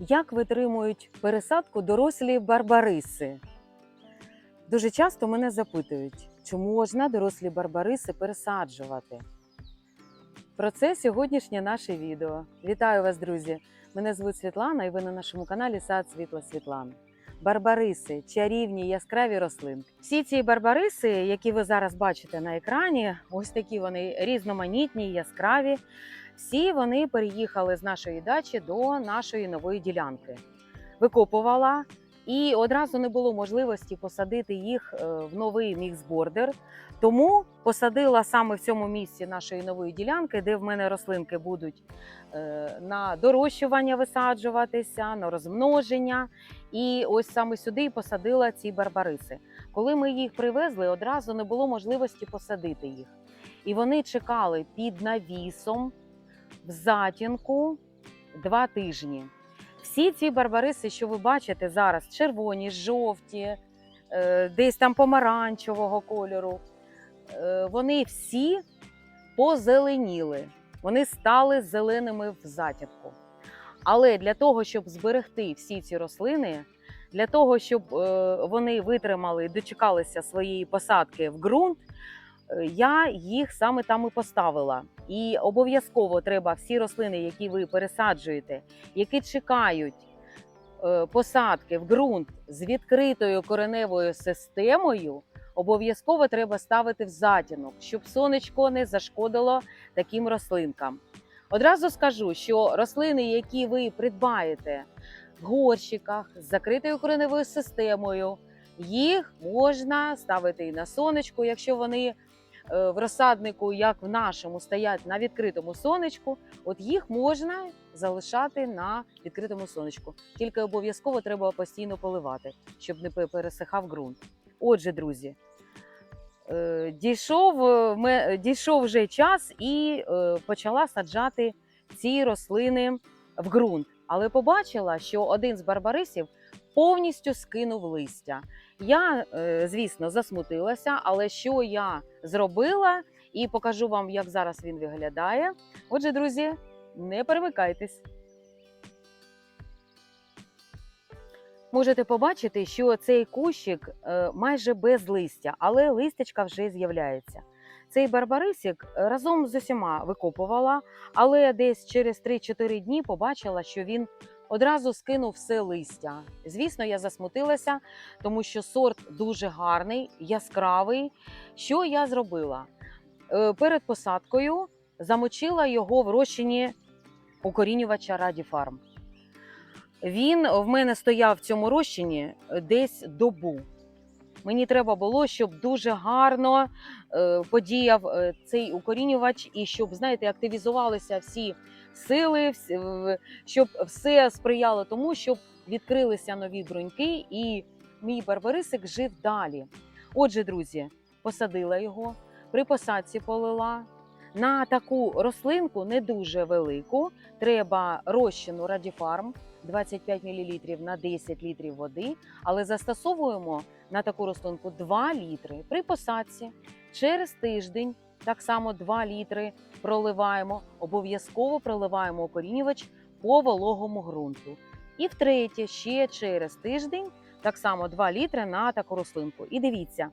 Як витримують пересадку дорослі барбариси? Дуже часто мене запитують, чи можна дорослі барбариси пересаджувати. Про це сьогоднішнє наше відео. Вітаю вас, друзі! Мене звуть Світлана, і ви на нашому каналі Сад Світла Світлани. Барбариси, чарівні яскраві рослинки. Всі ці барбариси, які ви зараз бачите на екрані, ось такі вони різноманітні, яскраві. Всі вони переїхали з нашої дачі до нашої нової ділянки. Викопувала і одразу не було можливості посадити їх е, в новий міксбордер. Тому посадила саме в цьому місці нашої нової ділянки, де в мене рослинки будуть е, на дорощування висаджуватися, на розмноження. І ось саме сюди посадила ці барбариси. Коли ми їх привезли, одразу не було можливості посадити їх. І вони чекали під навісом в затінку два тижні. Всі ці барбариси, що ви бачите зараз, червоні, жовті, е, десь там помаранчевого кольору, е, вони всі позеленіли, вони стали зеленими в затінку. Але для того, щоб зберегти всі ці рослини, для того, щоб е, вони витримали, дочекалися своєї посадки в ґрунт, я їх саме там і поставила. І обов'язково треба всі рослини, які ви пересаджуєте, які чекають е, посадки в ґрунт з відкритою кореневою системою, обов'язково треба ставити в затінок, щоб сонечко не зашкодило таким рослинкам. Одразу скажу, що рослини, які ви придбаєте в горщиках з закритою кореневою системою, їх можна ставити і на сонечку, якщо вони в розсаднику, як в нашому, стоять на відкритому сонечку, от їх можна залишати на відкритому сонечку. Тільки обов'язково треба постійно поливати, щоб не пересихав ґрунт. Отже, друзі, е, дійшов, е, дійшов вже час і е, почала саджати ці рослини в ґрунт. Але побачила, що один з барбарисів повністю скинув листя. Я, е, звісно, засмутилася, але що я зробила, і покажу вам, як зараз він виглядає. Отже, друзі, не перемикайтесь. Можете побачити, що цей кущик е, майже без листя, але листячка вже з'являється. Цей барбарисик разом з усіма викопувала, але десь через 3-4 дні побачила, що він одразу скинув все листя. Звісно, я засмутилася, тому що сорт дуже гарний, яскравий. Що я зробила? Е, Перед посадкою замочила його в розчині укорінювача Радіфарм. Він в мене стояв в цьому розчині десь добу. Мені треба було, щоб дуже гарно е, подіяв е, цей укорінювач, і щоб, знаєте, активізувалися всі сили, щоб все сприяло тому, щоб відкрилися нові бруньки, і мій барбарисик жив далі. Отже, друзі, посадила його, при посадці полила. На таку рослинку не дуже велику. Треба розчину Радіфарм 25 мл на 10 літрів води, але застосовуємо на таку рослинку 2 літри при посадці. Через тиждень так само 2 літри проливаємо. Обов'язково проливаємо окорінювач по вологому ґрунту. І втретє, ще через тиждень, так само 2 літри на таку рослинку. І дивіться,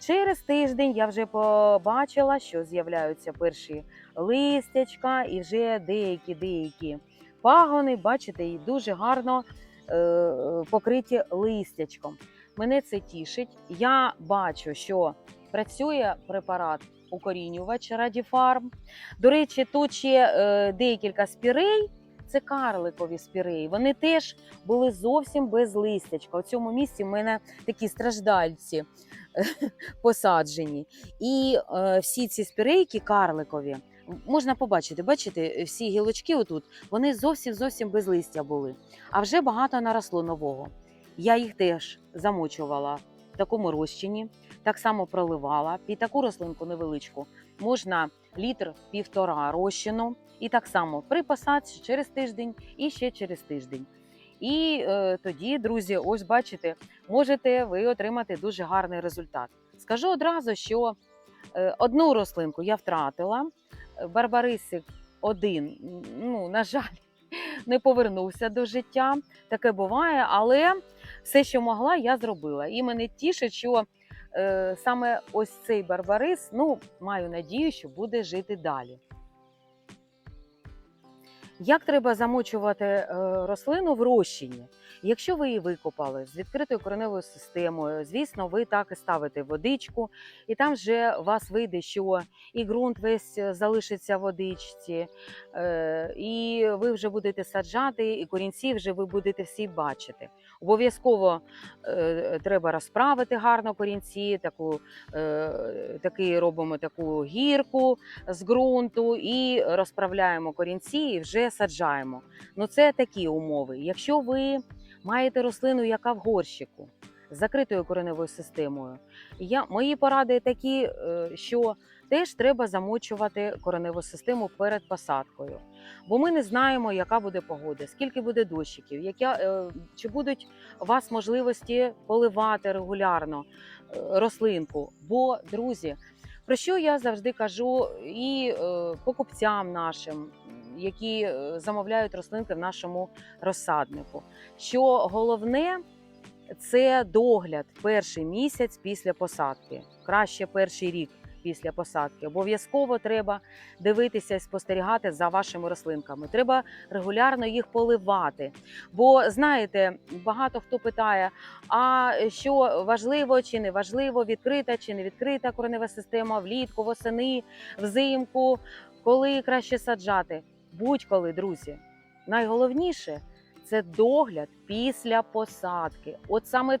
через тиждень я вже побачила, що з'являються перші листячка і вже деякі-деякі пагони, бачите, і дуже гарно е, покриті листячком. Мене це тішить. Я бачу, що працює препарат укорінювач Радіфарм. До речі, тут ще е, декілька спірей. Це карликові спіреї. Вони теж були зовсім без листячка. У цьому місці в мене такі страждальці е, посаджені. І е, всі ці спірейки карликові. Можна побачити, бачите, всі гілочки отут, вони зовсім зовсім без листя були. А вже багато наросло нового. Я їх теж замочувала в такому розчині, так само проливала. Під таку рослинку невеличку можна літр півтора розчину, і так само при посадці через тиждень і ще через тиждень. І е, тоді, друзі, ось бачите, можете ви отримати дуже гарний результат. Скажу одразу, що е, одну рослинку я втратила, е, барбарисик один, ну, на жаль, не повернувся до життя. Таке буває, але все, що могла, я зробила. І мене тішить, що е, саме ось цей барбарис, ну, маю надію, що буде жити далі. Як треба замочувати е, рослину в розчині? Якщо ви її викопали з відкритою кореневою системою, звісно, ви так і ставите водичку, і там вже у вас вийде, що і ґрунт весь е, залишиться в водичці, е, і ви вже будете саджати, і корінці вже ви будете всі бачити. Обов'язково е, треба розправити гарно корінці, таку, е, такий робимо таку гірку з ґрунту і розправляємо корінці і вже саджаємо. Ну це такі умови. Якщо ви маєте рослину, яка в горщику з закритою кореневою системою, я, мої поради такі, е, що теж треба замочувати кореневу систему перед посадкою. Бо ми не знаємо, яка буде погода, скільки буде дощиків, яка, е, чи будуть у вас можливості поливати регулярно е, рослинку. Бо, друзі, про що я завжди кажу і е, покупцям нашим, які замовляють рослинки в нашому розсаднику, що головне це догляд перший місяць після посадки, краще перший рік після посадки. Обов'язково треба дивитися і спостерігати за вашими рослинками. Треба регулярно їх поливати. Бо знаєте, багато хто питає: а що важливо чи не важливо, відкрита чи не відкрита коренева система влітку, восени, взимку, коли краще саджати. Будь-коли, друзі. Найголовніше це догляд після посадки. От саме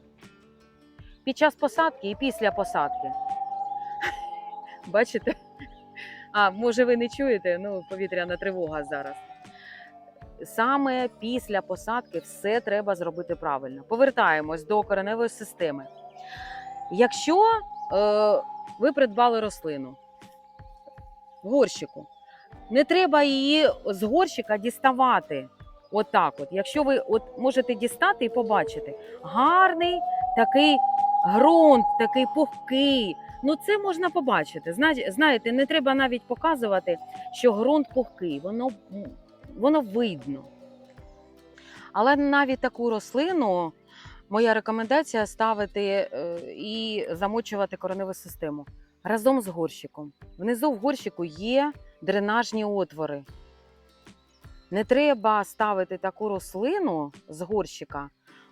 під час посадки і після посадки. Бачите? А, може, ви не чуєте? Ну, повітряна тривога зараз. Саме після посадки все треба зробити правильно. Повертаємось до кореневої системи. Якщо е, ви придбали рослину в горщику, не треба її з горщика діставати. Отак, от, якщо ви от можете дістати і побачити, гарний такий ґрунт, такий пухкий. Ну це можна побачити. Знаєте, не треба навіть показувати, що ґрунт пухкий, воно, воно видно. Але навіть таку рослину, моя рекомендація ставити е, і замочувати кореневу систему разом з горщиком. Внизу в горщику є дренажні отвори. Не треба ставити таку рослину з горщика,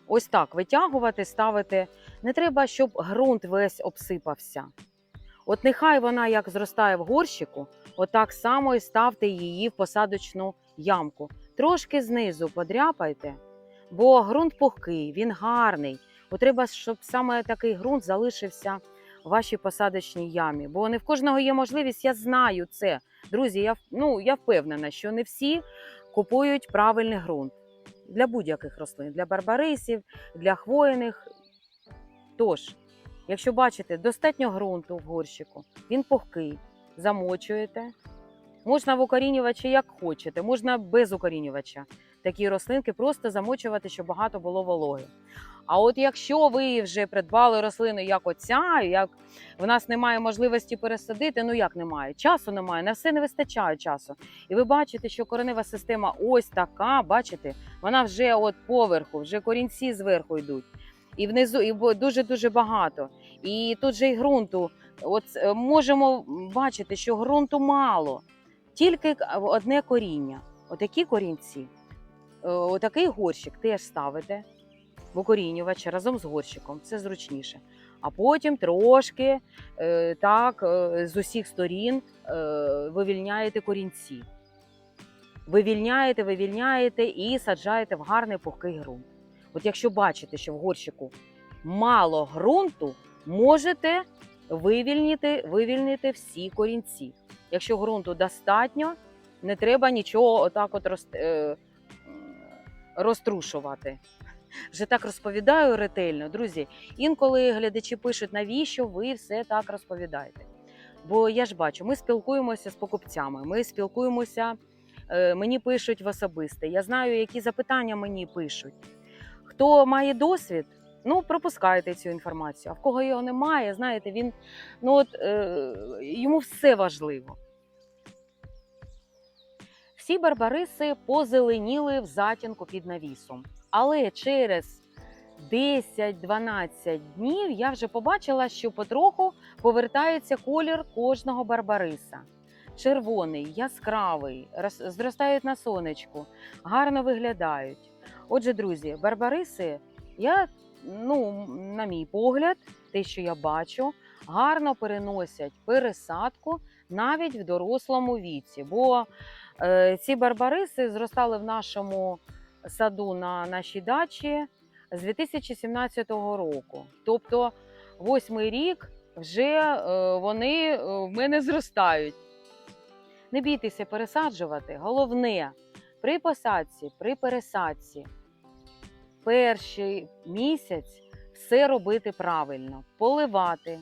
ось так витягувати, ставити. Не треба, щоб ґрунт весь обсипався. От нехай вона як зростає в горщику, отак само і ставте її в посадочну ямку. Трошки знизу подряпайте, бо ґрунт пухкий, він гарний. От треба, щоб саме такий ґрунт залишився в вашій посадочній ямі. Бо не в кожного є можливість, я знаю це. Друзі, я, ну, я впевнена, що не всі купують правильний ґрунт для будь-яких рослин, для барбарисів, для хвойних. Тож, якщо бачите, достатньо ґрунту в горщику, він пухкий, замочуєте. Можна в укорінювачі як хочете, можна без укорінювача. Такі рослинки просто замочувати, щоб багато було вологи. А от якщо ви вже придбали рослину як оця, як в нас немає можливості пересадити, ну як немає? Часу немає, на все не вистачає часу. І ви бачите, що коренева система ось така, бачите, вона вже от поверху, вже корінці зверху йдуть. І внизу і дуже дуже багато. І тут же й ґрунту. От е, можемо бачити, що ґрунту мало, тільки одне коріння. Отакі корінці, отакий горщик теж ставите в укорінювач разом з горщиком. Це зручніше. А потім трошки е, так е, з усіх сторін е, вивільняєте корінці. Вивільняєте, вивільняєте і саджаєте в гарний пухкий ґрунт. От якщо бачите, що в горщику мало ґрунту, можете вивільнити, вивільнити всі корінці. Якщо ґрунту достатньо, не треба нічого отак от роз, е, розтрушувати. Вже так розповідаю ретельно, друзі. Інколи глядачі пишуть, навіщо ви все так розповідаєте. Бо я ж бачу, ми спілкуємося з покупцями, ми спілкуємося, е, мені пишуть в особисте. Я знаю, які запитання мені пишуть. Хто має досвід, ну пропускайте цю інформацію. А в кого його немає, знаєте, він ну от е, йому все важливо. Всі барбариси позеленіли в затінку під навісом. Але через 10-12 днів я вже побачила, що потроху повертається колір кожного барбариса. Червоний, яскравий, зростають на сонечку, гарно виглядають. Отже, друзі, барбариси, я, ну, на мій погляд, те, що я бачу, гарно переносять пересадку навіть в дорослому віці. Бо ці барбариси зростали в нашому саду на нашій дачі з 2017 року. Тобто, восьмий рік вже е, вони е, в мене зростають. Не бійтеся пересаджувати. Головне при посадці, при пересадці, перший місяць все робити правильно, поливати,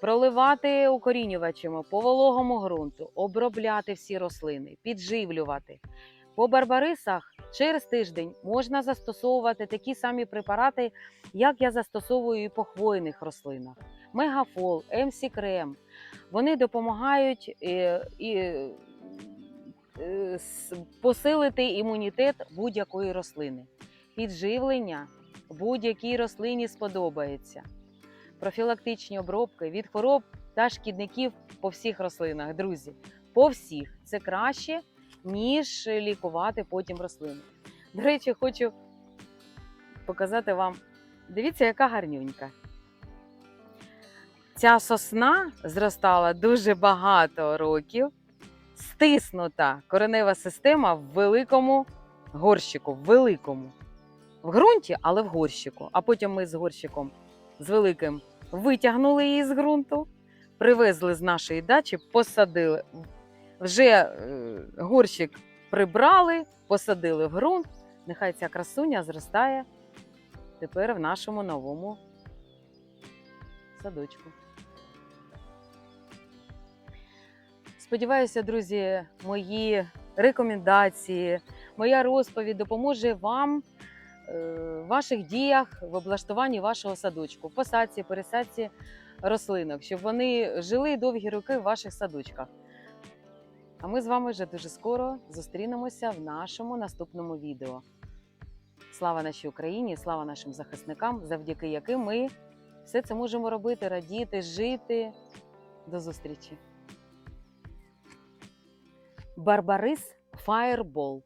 проливати укорінювачами по вологому ґрунту, обробляти всі рослини, підживлювати. По барбарисах через тиждень можна застосовувати такі самі препарати, як я застосовую і по хвойних рослинах. Мегафол, МС Крем. Вони допомагають е, і, е, посилити імунітет будь-якої рослини. Підживлення будь-якій рослині сподобається. Профілактичні обробки від хвороб та шкідників по всіх рослинах, друзі. По всіх. Це краще, ніж лікувати потім рослини. До речі, хочу показати вам. Дивіться, яка гарнюнька. Ця сосна зростала дуже багато років, стиснута коренева система в великому горщику, в великому. В ґрунті, але в горщику. А потім ми з горщиком з великим витягнули її з ґрунту, привезли з нашої дачі, посадили. Вже е, горщик прибрали, посадили в ґрунт. Нехай ця красуня зростає тепер в нашому новому садочку. Сподіваюся, друзі, мої рекомендації, моя розповідь допоможе вам ваших діях в облаштуванні вашого садочку, посадці, пересадці рослинок, щоб вони жили довгі роки в ваших садочках. А ми з вами вже дуже скоро зустрінемося в нашому наступному відео. Слава нашій Україні, слава нашим захисникам, завдяки яким ми все це можемо робити, радіти, жити. До зустрічі! Барбарис Fireball